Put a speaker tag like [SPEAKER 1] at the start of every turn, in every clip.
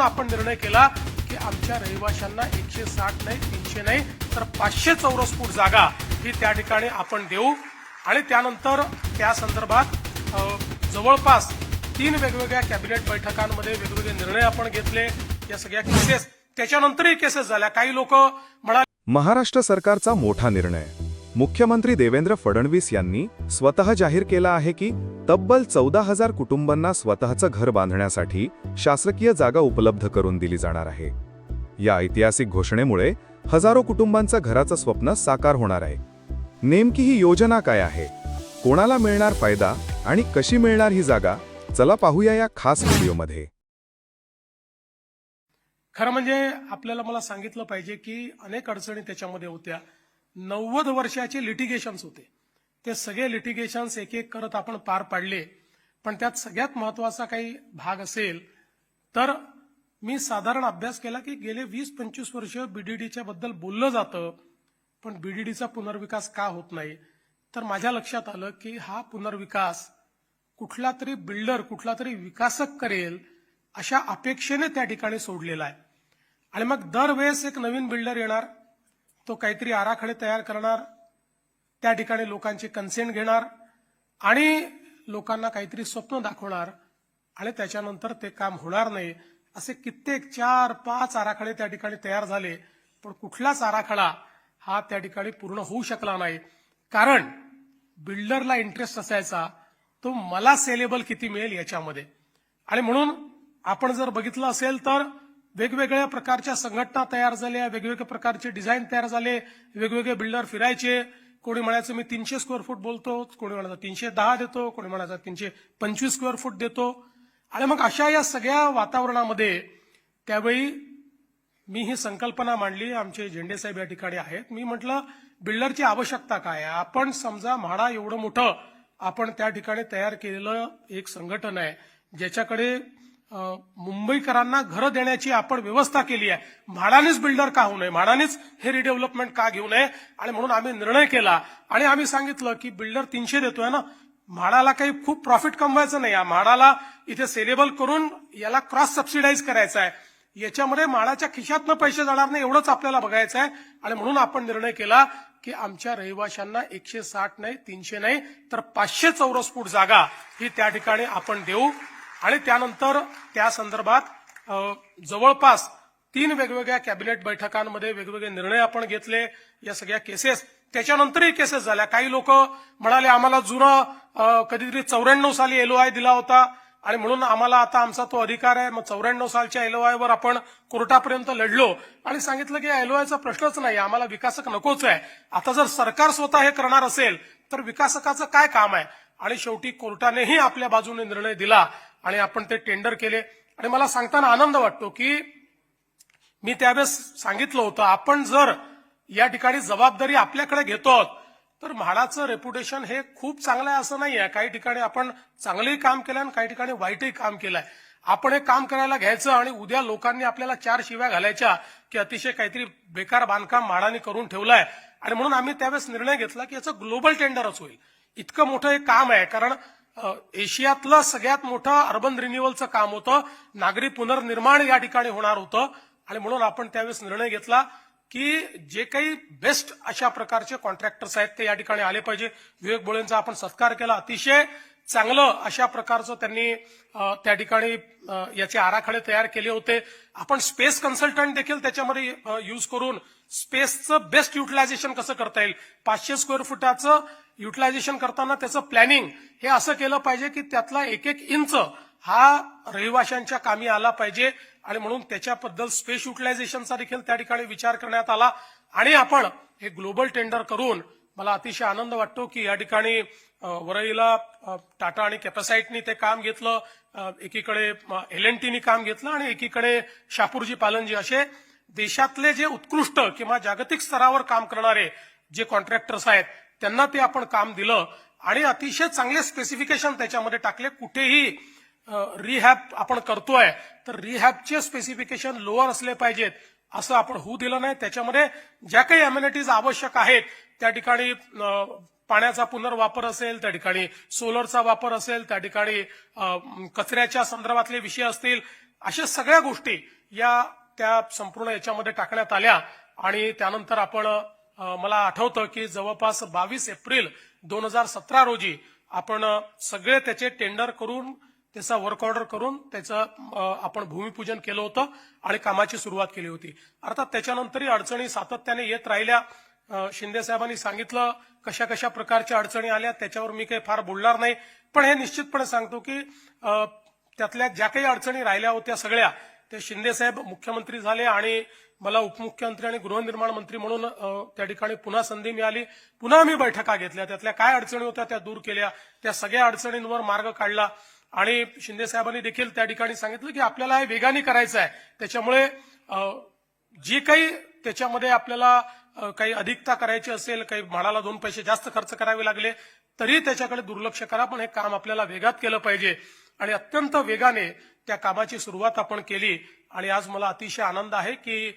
[SPEAKER 1] म्हणून आपण निर्णय केला की आमच्या रहिवाशांना एकशे साठ नाही तीनशे नाही तर पाचशे चौरस फूट जागा ही त्या ठिकाणी आपण देऊ. आणि त्यानंतर त्या संदर्भात जवळपास तीन वेगवेगळ्या कॅबिनेट बैठकांमध्ये वेगवेगळे निर्णय आपण घेतले. या सगळ्या केसेस त्याच्यानंतरही केसेस झाल्या. काही लोक म्हणाले
[SPEAKER 2] महाराष्ट्र सरकारचा मोठा निर्णय. मुख्यमंत्री देवेंद्र फडणवीस यांनी स्वतः जाहीर केला आहे की तब्बल चौदा हजार कुटुंबांना स्वतःचं घर बांधण्यासाठी शासकीय जागा उपलब्ध करून दिली जाणार आहे. या ऐतिहासिक घोषणेमुळे हजारो कुटुंबांचं घराचं स्वप्न साकार होणार आहे. नेमकी ही योजना काय आहे? कोणाला मिळणार फायदा आणि कशी मिळणार ही जागा? चला पाहूया या खास व्हिडिओमध्ये.
[SPEAKER 1] खरं म्हणजे आपल्याला मला सांगितलं पाहिजे की अनेक अडचणी त्याच्यामध्ये होत्या. नव्वद वर्षाचे लिटिगेशन्स होते. ते सगळे लिटिगेशन्स एक एक करत आपण पार पाडले. पण त्यात सगळ्यात महत्त्वाचा काही भाग असेल तर मी साधारण अभ्यास केला की गेले वीस पंचवीस वर्ष बीडीडीच्या बद्दल बोललं जातं पण बीडीडीचा पुनर्विकास का होत नाही? तर माझ्या लक्षात आलं की हा पुनर्विकास कुठला तरी बिल्डर कुठला तरी विकासक करेल अशा अपेक्षेने त्या ठिकाणी सोडलेला आहे. आणि मग दरवेळेस एक नवीन बिल्डर येणार तो काहीतरी आराखडे तयार करणार त्या ठिकाणी लोकांची कन्सेंट घेणार आणि लोकांना काहीतरी स्वप्न दाखवणार आणि त्याच्यानंतर ते काम होणार नाही. असे कित्येक चार पाच आराखडे त्या ठिकाणी तयार झाले पण कुठलाच आराखडा हा त्या ठिकाणी पूर्ण होऊ शकला नाही. कारण बिल्डरला इंटरेस्ट असायचा तो मला सेलेबल किती मिळेल याच्यामध्ये. आणि म्हणून आपण जर बघितलं असेल तर वेगवेगळ्या प्रकारच्या संघटना तयार झाल्या वेगवेगळ्या प्रकारचे डिझाईन तयार झाले वेगवेगळे बिल्डर फिरायचे. कोणी म्हणायचं मी तीनशे स्क्वेअर फूट बोलतो. कोणी म्हणायचं तीनशे दहा देतो. कोणी म्हणायचं तीनशे पंचवीस स्क्वेअर फूट देतो. आणि मग अशा या सगळ्या वातावरणामध्ये त्यावेळी मी ही संकल्पना मांडली. आमचे झेंडे साहेब या ठिकाणी आहेत. मी म्हटलं बिल्डरची आवश्यकता काय आहे? आपण समजा म्हाडा एवढं मोठं आपण त्या ठिकाणी तयार केलेलं एक संघटन आहे ज्याच्याकडे मुंबईकरांना घरं देण्याची आपण व्यवस्था केली आहे. म्हाडानेच बिल्डर का होऊ नये? म्हाडानेच हे रिडेव्हलपमेंट का घेऊ नये? आणि म्हणून आम्ही निर्णय केला. आणि आम्ही सांगितलं की बिल्डर तीनशे देतोय ना? म्हाडाला काही खूप प्रॉफिट कमवायचं नाही. या म्हाडाला इथे सेलेबल करून याला क्रॉस सबसिडाईज करायचं आहे. याच्यामध्ये माळाच्या खिशातनं पैसे जाणार नाही एवढंच आपल्याला बघायचं आहे. आणि म्हणून आपण निर्णय केला की आमच्या रहिवाशांना एकशे साठ नाही तीनशे नाही तर पाचशे चौरस फूट जागा ही त्या ठिकाणी आपण देऊ. आणि त्यानंतर त्या संदर्भात जवळपास तीन वेगवेगळ्या कॅबिनेट बैठकांमध्ये वेगवेगळे निर्णय आपण घेतले. या सगळ्या केसेस त्याच्यानंतरही केसेस झाल्या. काही लोक म्हणाले आम्हाला जुनं कधीतरी चौऱ्याण्णव साली एलओआय दिला होता आणि म्हणून आम्हाला आता आमचा तो अधिकार आहे. मग चौऱ्याण्णव सालच्या एलओआय वर आपण कोर्टापर्यंत लढलो. आणि सांगितलं की एलओआयचा प्रश्नच नाही. आम्हाला विकासक नकोच आहे. आता जर सरकार स्वतः हे करणार असेल तर विकासकाचं काय काम आहे? आणि शेवटी कोर्टानेही आपल्या बाजूने निर्णय दिला. आणि आपण ते टेंडर केले. आणि मला सांगताना आनंद वाटतो की मी त्यावेळेस सांगितलं होतं आपण जर या ठिकाणी जबाबदारी आपल्याकडे घेतो आहोत, तर म्हाडाचं रेप्युटेशन हे खूप चांगलं आहे असं नाही आहे. काही ठिकाणी आपण चांगलंही काम केलं आणि काही ठिकाणी वाईटही काम केलंय. आपण हे काम करायला घ्यायचं आणि उद्या लोकांनी आपल्याला चार शिव्या घालायच्या की अतिशय काहीतरी बेकार बांधकाम म्हाडाने करून ठेवलंय. आणि म्हणून आम्ही त्यावेळेस निर्णय घेतला की याचं ग्लोबल टेंडरच होईल. इतकं मोठं हे काम आहे कारण एशियातलं सगळ्यात मोठं अर्बन रिन्युअलचं काम होतं. नागरी पुनर्निर्माण या ठिकाणी होणार होतं. आणि म्हणून आपण त्यावेळेस निर्णय घेतला की जे काही बेस्ट अशा प्रकारचे कॉन्ट्रॅक्टर्स आहेत ते या ठिकाणी आले पाहिजे. विवेक बोळेंचा आपण सत्कार केला. अतिशय चांगलं अशा प्रकारचं त्यांनी त्या ठिकाणी याचे आराखडे तयार केले होते. आपण स्पेस कन्सल्टंट देखील त्याच्यामध्ये यूज करून स्पेसचं बेस्ट युटिलायझेशन कसं करता येईल? पाचशे स्क्वेअर फुटाचं युटिलायझेशन करताना त्याचं प्लॅनिंग हे असं केलं पाहिजे की त्यातला एक एक इंच हा रहिवाशांच्या कामी आला पाहिजे आणि म्हणून त्याच्याबद्दल स्पेस युटिलायझेशनचा देखील त्या ठिकाणी विचार करण्यात आला. आणि आपण हे ग्लोबल टेंडर करून मला अतिशय आनंद वाटतो की या ठिकाणी वरईला टाटा आणि कॅपॅसाईटनी ते काम घेतलं एकीकडे एल एन टीनी काम घेतलं आणि एकीकडे शापूरजी पालनजी असे देशातले जे उत्कृष्ट किंवा जागतिक स्तरावर काम करणारे जे कॉन्ट्रॅक्टर्स आहेत त्यांना ते आपण काम दिलं आणि अतिशय चांगले स्पेसिफिकेशन त्याच्यामध्ये टाकले. कुठेही रिहॅप आपण करतोय तर रिहॅपचे स्पेसिफिकेशन लोअर असले पाहिजेत असं आपण होऊ दिलं नाही. त्याच्यामध्ये ज्या काही अम्युनिटीज आवश्यक आहेत त्या ठिकाणी पाण्याचा पुनर्वापर असेल त्या ठिकाणी सोलरचा वापर असेल त्या ठिकाणी कचऱ्याच्या संदर्भातले विषय असतील अशा सगळ्या गोष्टी या त्या संपूर्ण याच्यामध्ये टाकण्यात आल्या. आणि त्यानंतर आपण मला आठवतं की जवळपास बावीस एप्रिल दोन हजार सतरा रोजी आपण सगळे त्याचे टेंडर करून त्याचा वर्क ऑर्डर करून त्याचं आपण भूमिपूजन केलं होतं आणि कामाची सुरुवात केली होती. अर्थात त्याच्यानंतरही अडचणी सातत्याने येत राहिल्या. शिंदे साहेबांनी सांगितलं कशा कशा प्रकारच्या अडचणी आल्या त्याच्यावर मी काही फार बोलणार नाही. पण हे निश्चितपणे सांगतो की त्यातल्या ज्या काही अडचणी राहिल्या होत्या सगळ्या ते शिंदे साहेब मुख्यमंत्री झाले आणि मला उपमुख्यमंत्री आणि गृहनिर्माण मंत्री म्हणून त्या ठिकाणी पुन्हा संधी मिळाली. पुन्हा मी बैठका घेतल्या. त्यातल्या काय अडचणी होत्या त्या दूर केल्या. त्या सगळ्या अडचणींवर मार्ग काढला. आणि शिंदे साहेबांनी देखील त्या ठिकाणी सांगितलं की आपल्याला हे वेगाने करायचं आहे त्याच्यामुळे जे जी काही त्याच्यामध्ये आपल्याला काही अधिकता करायची असेल काही म्हणाला दोन पैसे जास्त खर्च करावे लागले तरी त्याच्याकडे दुर्लक्ष करा पण हे काम आपल्याला वेगात केलं पाहिजे. आणि अत्यंत वेगाने त्या कामाची सुरुवात आपण केली आणि आज मला अतिशय आनंद आहे की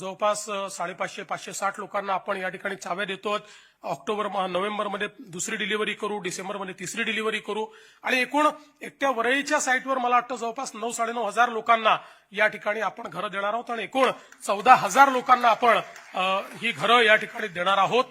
[SPEAKER 1] जवळपास साडेपाचशे पाचशे साठ लोकांना आपण या ठिकाणी चाव्या देतो. ऑक्टोबर नोव्हेंबरमध्ये दुसरी डिलिव्हरी करू डिसेंबरमध्ये तिसरी डिलिव्हरी करू. आणि एकूण एकट्या वरळीच्या साईटवर मला वाटतं जवळपास नऊ साडेनऊ हजार लोकांना या ठिकाणी आपण घरं देणार आहोत आणि एकूण चौदा हजार लोकांना आपण ही घरं या ठिकाणी देणार आहोत.